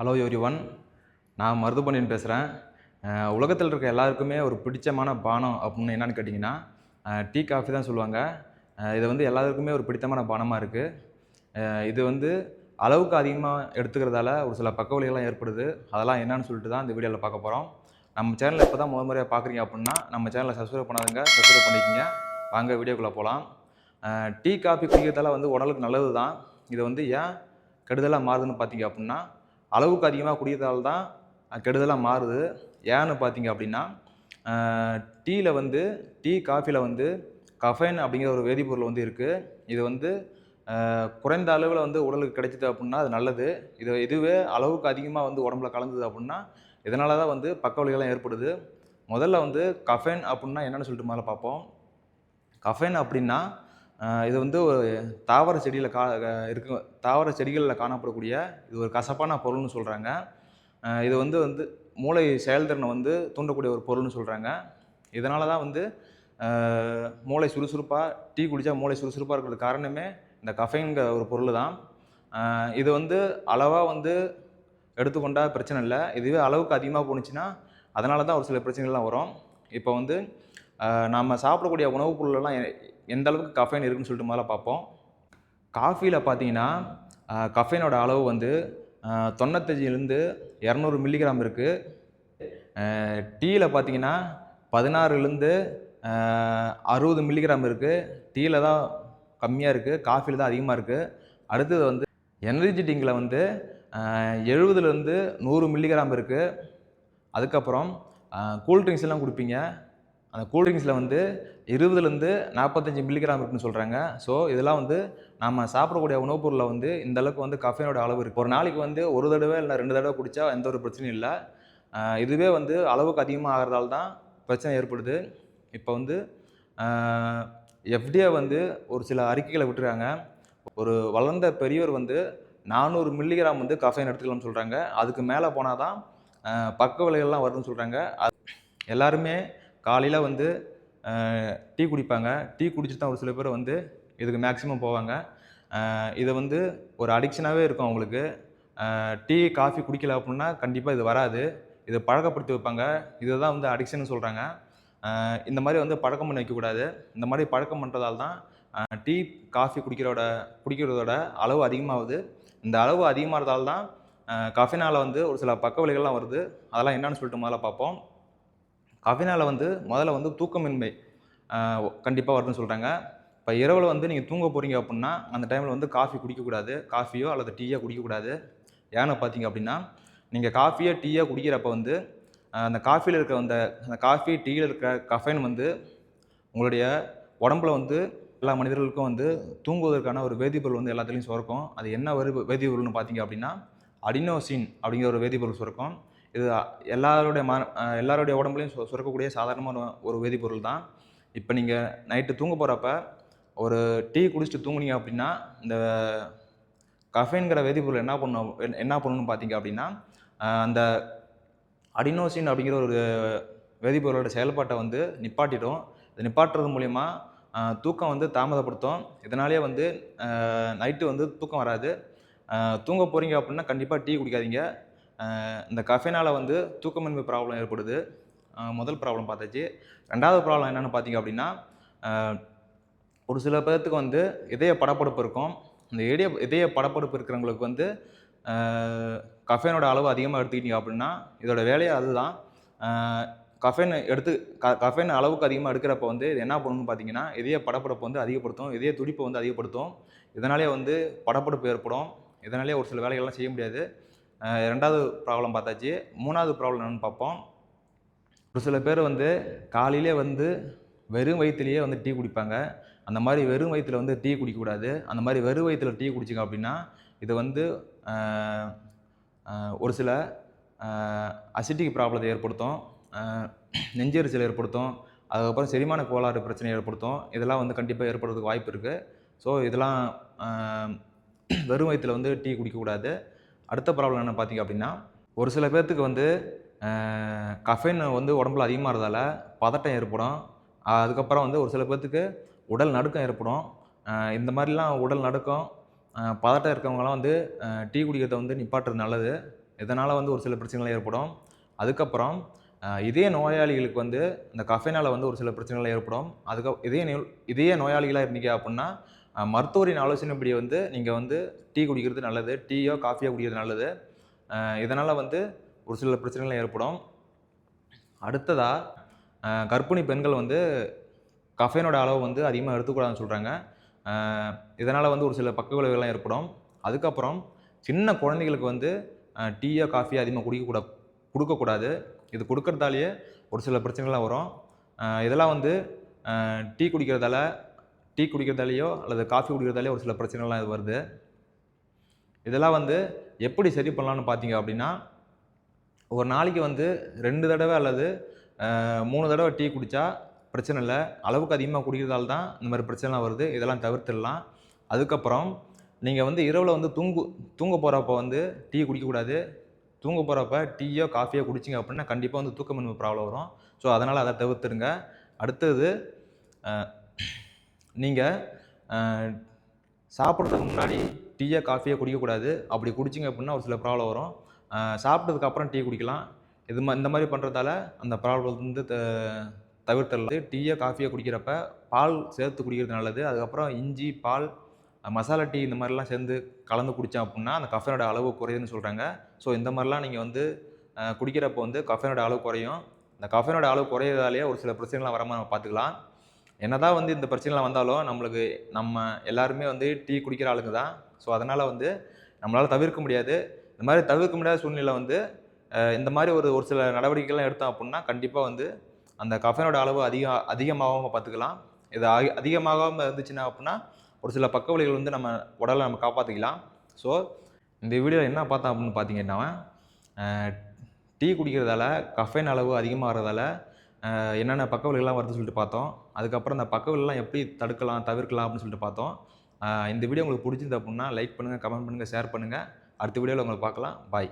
Hello every one நான் மருதுபண்ணின் பேசுகிறேன் உலகத்தில் இருக்க எல்லாருக்குமே ஒரு பிடிச்சமான பானம் அப்படின்னு என்னென்னு கேட்டிங்கன்னா டீ காஃபி தான் சொல்லுவாங்க. இது வந்து எல்லாருக்குமே ஒரு பிடித்தமான பானமாக இருக்குது இது வந்து அளவுக்கு அதிகமாக எடுத்துக்கிறதால ஒரு சில பக்க ஏற்படுது. அதெல்லாம் என்னன்னு சொல்லிட்டு தான் இந்த வீடியோவில் பார்க்க போகிறோம் நம்ம சேனலில் இப்போ தான் முதல் முறையாக பார்க்குறீங்க அப்படின்னா நம்ம சேனலை சப்ஸ்கிரைப் பண்ணாதுங்க சப்ஸ்கிரைப் பண்ணிக்கங்க. வாங்க வீடியோக்குள்ளே போகலாம் டீ காஃபி குடிக்கிறதால வந்து உடலுக்கு நல்லது தான் இது வந்து ஏன் கெடுதலாக மாறுதுன்னு பார்த்தீங்க அப்படின்னா அளவுக்கு அதிகமாக குடிக்கிறதால தான் கெடுதலாக மாறுது. ஏன்னு பார்த்தீங்க அப்படின்னா டீயில் வந்து டீ காஃபியில் வந்து கஃபைன் அப்படிங்கிற ஒரு வேதிப்பொருள் வந்து இருக்குது இது வந்து குறைந்த அளவில் வந்து உடலுக்கு கிடைச்சிது அப்படின்னா அது நல்லது. இது இதுவே அளவுக்கு அதிகமாக வந்து உடம்புல கலந்தது அப்படின்னா இதனால தான் வந்து பக்க விளைவுகள்லாம் ஏற்படுது. முதல்ல வந்து கஃபைன் அப்படின்னா என்னென்னு சொல்லிட்டு முதல்ல பார்ப்போம். கஃபைன் அப்படின்னா இது வந்து ஒரு தாவர செடியில் கா இருக்க. தாவர செடிகளில் காணப்படக்கூடிய இது ஒரு கசப்பான பொருள்னு சொல்கிறாங்க இது வந்து வந்து மூளை செயல்திறனை வந்து தூண்டக்கூடிய ஒரு பொருள்னு சொல்கிறாங்க இதனால தான் வந்து மூளை சுறுசுறுப்பாக டீ குடித்தா மூளை சுறுசுறுப்பாக இருக்கிறது காரணமே இந்த கஃபைன்கிற ஒரு பொருள் தான் இது வந்து அளவாக வந்து எடுத்துக்கொண்டால் பிரச்சனை இல்லை. இதுவே அளவுக்கு அதிகமாக போணுச்சுன்னா அதனால தான் ஒரு சில பிரச்சனைகள்லாம் வரும். இப்போ வந்து நாம் சாப்பிடக்கூடிய உணவுப் பொருளெல்லாம் எந்த அளவுக்கு கஃபைன் இருக்குன்னு சொல்லிட்டு முதல்ல பார்ப்போம். காஃபியில் பார்த்தீங்கன்னா கஃபைனோட அளவு வந்து தொண்ணூத்தஞ்சிலேருந்து இரநூறு மில்லிகிராம் இருக்குது டீயில் பார்த்தீங்கன்னா பதினாறுலேருந்து அறுபது மில்லிகிராம் இருக்குது டீயில் தான் கம்மியாக இருக்குது காஃபியில் தான் அதிகமாக இருக்குது அடுத்தது வந்து எனர்ஜி ட்ரிங்கில் வந்து எழுபதுலேருந்து நூறு மில்லிகிராம் இருக்குது அதுக்கப்புறம் கூல்ட்ரிங்க்ஸ் எல்லாம் கொடுப்பீங்க. அந்த கூல்ட்ரிங்க்ஸில் வந்து இருபதுலேருந்து நாற்பத்தஞ்சு மில்லிகிராம் இருக்குன்னு சொல்கிறாங்க ஸோ இதெல்லாம் வந்து நம்ம சாப்பிடக்கூடிய உணவுப் பொருளில் வந்து இந்த அளவுக்கு வந்து கஃபைனோட அளவு இருக்குது ஒரு நாளைக்கு வந்து ஒரு தடவை இல்லை ரெண்டு தடவை குடித்தா எந்த ஒரு பிரச்சனையும் இல்லை. இதுவே வந்து அளவுக்கு அதிகமாக ஆகிறதால தான் பிரச்சனை ஏற்படுது. இப்போ வந்து எஃப்டிஏ வந்து ஒரு சில அறிக்கைகளை விட்டுருக்காங்க. ஒரு வளர்ந்த பெரியவர் வந்து நானூறு மில்லிகிராம் வந்து கஃபைன் எடுத்துக்கலாம்னு சொல்கிறாங்க அதுக்கு மேலே போனால் தான் பக்க விலைகள்லாம் வருதுன்னு சொல்கிறாங்க அது எல்லாருமே காலையில் வந்து டீ குடிப்பாங்க. டீ குடிச்சிட்டு தான் ஒரு சில பேர் வந்து இதுக்கு மேக்ஸிமம் போவாங்க. இதை வந்து ஒரு அடிக்ஷனாகவே இருக்கும் அவங்களுக்கு. டீ காஃபி குடிக்கல அப்படின்னா கண்டிப்பாக இது வராது. இதை பழக்கப்படுத்தி வைப்பாங்க. இதை தான் வந்து அடிக்ஷன் சொல்கிறாங்க இந்த மாதிரி வந்து பழக்கம் பண்ணி வைக்கக்கூடாது. இந்த மாதிரி பழக்கம் பண்ணுறதால தான் டீ காஃபி குடிக்கிறோட குடிக்கிறதோட அளவு அதிகமாகுது. இந்த அளவு அதிகமாகிறதால தான் காஃபினால் வந்து ஒரு சில பக்க விலைகள்லாம் வருது. அதெல்லாம் என்னன்னு சொல்லிட்டு முதல்ல பார்ப்போம். அதனால் வந்து முதல்ல வந்து தூக்கமின்மை கண்டிப்பாக வருதுன்னு சொல்கிறாங்க இப்போ இரவில் வந்து நீங்கள் தூங்க போகிறீங்க அப்படின்னா அந்த டைமில் வந்து காஃபி குடிக்கக்கூடாது. காஃபியோ அல்லது டீயோ குடிக்கக்கூடாது. ஏன்னு பார்த்தீங்க அப்படின்னா நீங்கள் காஃபியோ டீயோ குடிக்கிறப்ப வந்து அந்த காஃபியில் இருக்க அந்த அந்த காஃபி டீயில் இருக்கிற கஃபைன் வந்து உங்களுடைய உடம்புல வந்து எல்லா மனிதர்களுக்கும் வந்து தூங்குவதற்கான ஒரு வேதிப்பொருள் வந்து எல்லாத்துலேயும் சுரக்கும். அது என்ன வேதி வேதிப்பொருள்னு பார்த்தீங்க அப்படின்னா அடினோசின் அப்படிங்கிற ஒரு வேதிப்பொருள் சுரக்கும். இது எல்லாருடைய ம எல்லாருடைய உடம்புலையும் சு சுரக்கக்கூடிய சாதாரணமான ஒரு வேதிப்பொருள் தான். இப்போ நீங்கள் நைட்டு தூங்க போகிறப்ப ஒரு டீ குடிச்சிட்டு தூங்குனீங்க அப்படின்னா இந்த கஃபைன்கிற வேதிப்பொருள் என்ன பண்ணும் என்ன- பண்ணணும்னு பார்த்தீங்க அப்படின்னா அந்த அடினோசின் அப்படிங்கிற ஒரு வேதிப்பொருளோட செயல்பாட்டை வந்து நிப்பாட்டிடும். இது நிப்பாட்டுறது மூலிமா தூக்கம் வந்து தாமதப்படுத்தும். இதனாலே வந்து நைட்டு வந்து தூக்கம் வராது. தூங்க போகிறீங்க அப்படின்னா கண்டிப்பாக டீ குடிக்காதீங்க. இந்த கஃபேனால் வந்து தூக்கமின்மை ப்ராப்ளம் ஏற்படுது. முதல் ப்ராப்ளம் பார்த்தாச்சு. ரெண்டாவது ப்ராப்ளம் என்னென்னு பார்த்தீங்க அப்படின்னா ஒரு சில பேர்த்துக்கு வந்து இதய படப்படுப்பு இருக்கும். இந்த இதய இதய படப்படுப்பு இருக்கிறவங்களுக்கு வந்து கஃபேனோட அளவு அதிகமாக எடுத்துக்கிட்டீங்க அப்படின்னா இதோட வேலையை அதுதான். கஃபேன் எடுத்து க கஃபேன் அளவுக்கு அதிகமாக எடுக்கிறப்ப வந்து இது என்ன பண்ணணும்னு பார்த்தீங்கன்னா இதய படப்படுப்பு வந்து அதிகப்படுத்தும் இதய துடிப்பை வந்து அதிகப்படுத்தும். இதனாலே வந்து படப்படுப்பு ஏற்படும். இதனாலே ஒரு சில வேலைகள்லாம் செய்ய முடியாது. ரெண்டாவது ப்ராப்ளம் பார்த்தாச்சு. மூணாவது ப்ராப்ளம் என்னென்னு பார்ப்போம். ஒரு சில பேர் வந்து காலையிலே வந்து வெறும் வயிற்றுலேயே வந்து டீ குடிப்பாங்க. அந்த மாதிரி வெறும் வயிற்றுல வந்து டீ குடிக்கக்கூடாது. அந்த மாதிரி வெறும் வயிற்றுல டீ குடிச்சிங்க அப்படின்னா இது வந்து ஒரு சில அசிட்டிக் ப்ராப்ளத்தை ஏற்படுத்தும். நெஞ்சரிசல் நெஞ்செரிச்சல் ஏற்படுத்தும். அதுக்கப்புறம் செரிமான கோளாறு பிரச்சனை ஏற்படுத்தும். இதெல்லாம் வந்து கண்டிப்பாக ஏற்படுறதுக்கு வாய்ப்பு இருக்குது ஸோ இதெல்லாம் வெறும் வயிற்றுல வந்து டீ குடிக்கக்கூடாது. அடுத்த ப்ராப்ளம் என்ன பார்த்தீங்க அப்படின்னா ஒரு சில பேர்த்துக்கு வந்து கஃபைன் வந்து உடம்புல அதிகமாக இருந்ததால் பதட்டம் ஏற்படும். அதுக்கப்புறம் வந்து ஒரு சில பேர்த்துக்கு உடல் நடுக்கம் ஏற்படும். இந்த மாதிரிலாம் உடல் நடுக்கம் பதட்டம் இருக்கவங்கலாம் வந்து டீ குடிக்கிறத வந்து நிப்பாட்டுறது நல்லது. இதனால் வந்து ஒரு சில பிரச்சனைகள் ஏற்படும். அதுக்கப்புறம் இதே நோயாளிகளுக்கு வந்து இந்த கஃபைனால் வந்து ஒரு சில பிரச்சனைகள் ஏற்படும். அதுக்கு இதே நோய் இதே நோயாளிகளாக இருந்தீங்க அப்படின்னா மருத்துவரின் ஆலோசனைப்படி வந்து நீங்கள் வந்து டீ குடிக்கிறது நல்லது. டீயோ காஃபியோ குடிக்கிறது நல்லது. இதனால் வந்து ஒரு சில பிரச்சனைகள் ஏற்படும். அடுத்ததாக கர்ப்பிணி பெண்கள் வந்து கஃபைனோட அளவு வந்து அதிகமாக எடுத்துக்கூடாதுன்னு சொல்கிறாங்க இதனால் வந்து ஒரு சில பக்க விளைவுகள்லாம் ஏற்படும். அதுக்கப்புறம் சின்ன குழந்தைகளுக்கு வந்து டீயோ காஃபியோ அதிகமாக குடிக்கக்கூட கொடுக்கக்கூடாது. இது கொடுக்கறதாலேயே ஒரு சில பிரச்சனைகள்லாம் வரும். இதெல்லாம் வந்து டீ குடிக்கிறதால டீ குடிக்கிறதாலேயோ அல்லது காஃபி குடிக்கிறதாலேயோ ஒரு சில பிரச்சனைலாம் இது வருது. இதெல்லாம் வந்து எப்படி சரி பண்ணலான்னு பார்த்தீங்க அப்படின்னா ஒரு நாளைக்கு வந்து ரெண்டு தடவை அல்லது மூணு தடவை டீ குடித்தா பிரச்சனை இல்லை. அளவுக்கு அதிகமாக குடிக்கிறதால தான் இந்த மாதிரி பிரச்சனைலாம் வருது. இதெல்லாம் தவிர்த்துடலாம். அதுக்கப்புறம் நீங்கள் வந்து இரவில் வந்து தூங்கு தூங்க போகிறப்ப வந்து டீ குடிக்கக்கூடாது. தூங்க போகிறப்ப டீயோ காஃபியோ குடிச்சிங்க அப்படின்னா கண்டிப்பாக வந்து தூக்கமின்மை ப்ராப்ளம் வரும். ஸோ அதனால் அதை தவிர்த்துருங்க அடுத்தது நீங்கள் சாப்பிட்றதுக்கு முன்னாடி டீயோ காஃபியோ குடிக்கக்கூடாது. அப்படி குடிச்சிங்க அப்படின்னா ஒரு சில ப்ராப்ளம் வரும். சாப்பிட்டதுக்கப்புறம் டீ குடிக்கலாம். இது மா இந்த மாதிரி பண்ணுறதால அந்த ப்ராப்ளம் வந்து த தவிர்த்துடலாம். டீயோ காஃபியோ குடிக்கிறப்ப பால் சேர்த்து குடிக்கிறது நல்லது. அதுக்கப்புறம் இஞ்சி பால் மசாலா டீ இந்த மாதிரிலாம் சேர்ந்து கலந்து குடித்தோம் அப்படின்னா அந்த கஃபனோட அளவு குறையுதுன்னு சொல்கிறாங்க ஸோ இந்த மாதிரிலாம் நீங்கள் வந்து குடிக்கிறப்போ வந்து கஃபனோட அளவு குறையும். இந்த கஃபனோட அளவு குறையிறதாலேயே ஒரு சில பிரச்சனைலாம் வராமல் நம்ம பார்த்துக்கலாம். என்னதான் வந்து இந்த பிரச்சனைலாம் வந்தாலும் நம்மளுக்கு நம்ம எல்லாருமே வந்து டீ குடிக்கிற ஆளுங்க தான். ஸோ அதனால் வந்து நம்மளால் தவிர்க்க முடியாது. இந்த மாதிரி தவிர்க்க முடியாத சூழ்நிலை வந்து இந்த மாதிரி ஒரு ஒரு சில நடவடிக்கைகள்லாம் எடுத்தோம் அப்படின்னா கண்டிப்பாக வந்து அந்த கஃபைனோட அளவு அதிகம் அதிகமாகாமல் பார்த்துக்கலாம் இது அதி அதிகமாகாமல் இருந்துச்சுன்னா அப்படின்னா ஒரு சில பக்க வழிகள் வந்து நம்ம உடலை நம்ம காப்பாற்றிக்கலாம் ஸோ இந்த வீடியோவில் என்ன பார்த்தோம் அப்படின்னு பார்த்தீங்கன்னா டீ குடிக்கிறதால கஃபைன் அளவு அதிகமாகிறதால என்னென்ன பக்க விளைவுகள்லாம் வருதுன்னு சொல்லிட்டு பார்த்தோம். அதுக்கப்புறம் இந்த பக்க விளைவுலாம் எப்படி தடுக்கலாம் தவிர்க்கலாம் அப்படின்னு சொல்லிட்டு பார்த்தோம். இந்த வீடியோ உங்களுக்கு பிடிச்சிருந்தது அப்படின்னா லைக் பண்ணுங்கள் கமெண்ட் பண்ணுங்கள் ஷேர் பண்ணுங்கள் அடுத்த வீடியோவில் உங்களை பார்க்கலாம். பாய்